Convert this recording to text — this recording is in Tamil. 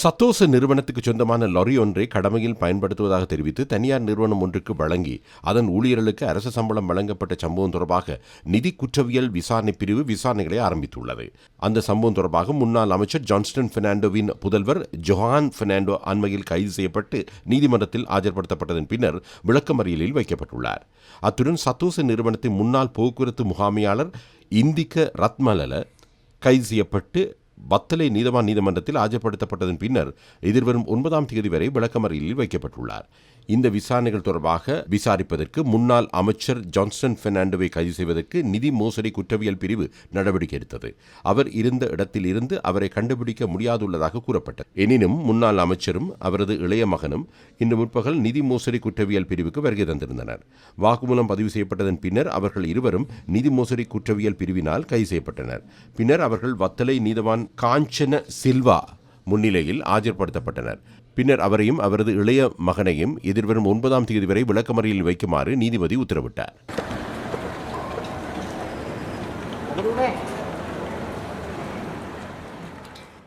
சத்தோச நிறுவனத்துக்கு சொந்தமான லாரி ஒன்றை கடமையில் பயன்படுத்துவதாக தெரிவித்து தனியார் நிறுவனம் ஒன்றுக்கு வழங்கி அதன் ஊழியர்களுக்கு அரசு சம்பளம் வழங்கப்பட்ட சம்பவம் தொடர்பாக நிதி குற்றவியல் விசாரணை பிரிவு விசாரணைகளை ஆரம்பித்துள்ளது. அந்த சம்பவம் தொடர்பாக முன்னாள் அமைச்சர் ஜான்ஸ்டன் பெர்னாண்டோவின் புதல்வர் ஜொஹான் பெர்னாண்டோ அண்மையில் கைது செய்யப்பட்டு நீதிமன்றத்தில் ஆஜர்படுத்தப்பட்டதன் பின்னர் விளக்கமறியலில் வைக்கப்பட்டுள்ளார். அத்துடன் சத்தோச நிறுவனத்தின் முன்னாள் போக்குவரத்து முகாமையாளர் இந்திக்க ரத்மலல கைது செய்யப்பட்டு பத்தலை நீதவான் நீதிமன்றத்தில் ஆஜர்படுத்தப்பட்டதன் பின்னர் எதிர்வரும் ஒன்பதாம் தேதி வரை விளக்கமறியலில் வைக்கப்பட்டுள்ளார். இந்த விசாரணைகள் தொடர்பாக விசாரிப்பதற்கு முன்னாள் அமைச்சர் ஜான்சன் பெர்னாண்டோவை கைது செய்வதற்கு நிதி மோசடி குற்றவியல் பிரிவு நடவடிக்கை எடுத்தது. அவர் இருந்த இடத்தில் இருந்து அவரை கண்டுபிடிக்க முடியாதுள்ளதாக கூறப்பட்டது. எனினும் முன்னாள் அமைச்சரும் அவரது இளைய மகனும் இன்று முற்பகல் நிதி மோசடி குற்றவியல் பிரிவுக்கு வருகை தந்திருந்தனர். வாக்குமூலம் பதிவு செய்யப்பட்டதன் பின்னர் அவர்கள் இருவரும் நிதி மோசடி குற்றவியல் பிரிவினால் கைது செய்யப்பட்டனர். பின்னர் அவர்கள் வத்தலை நீதவான் காஞ்சன சில்வா முன்னிலையில் ஆஜர்படுத்தப்பட்டனர். பின்னர் அவரையும் அவரது இளைய மகனையும் எதிர்வரும் ஒன்பதாம் தேதி வரை விளக்கமறியலில் வைக்குமாறு நீதிபதி உத்தரவிட்டார்.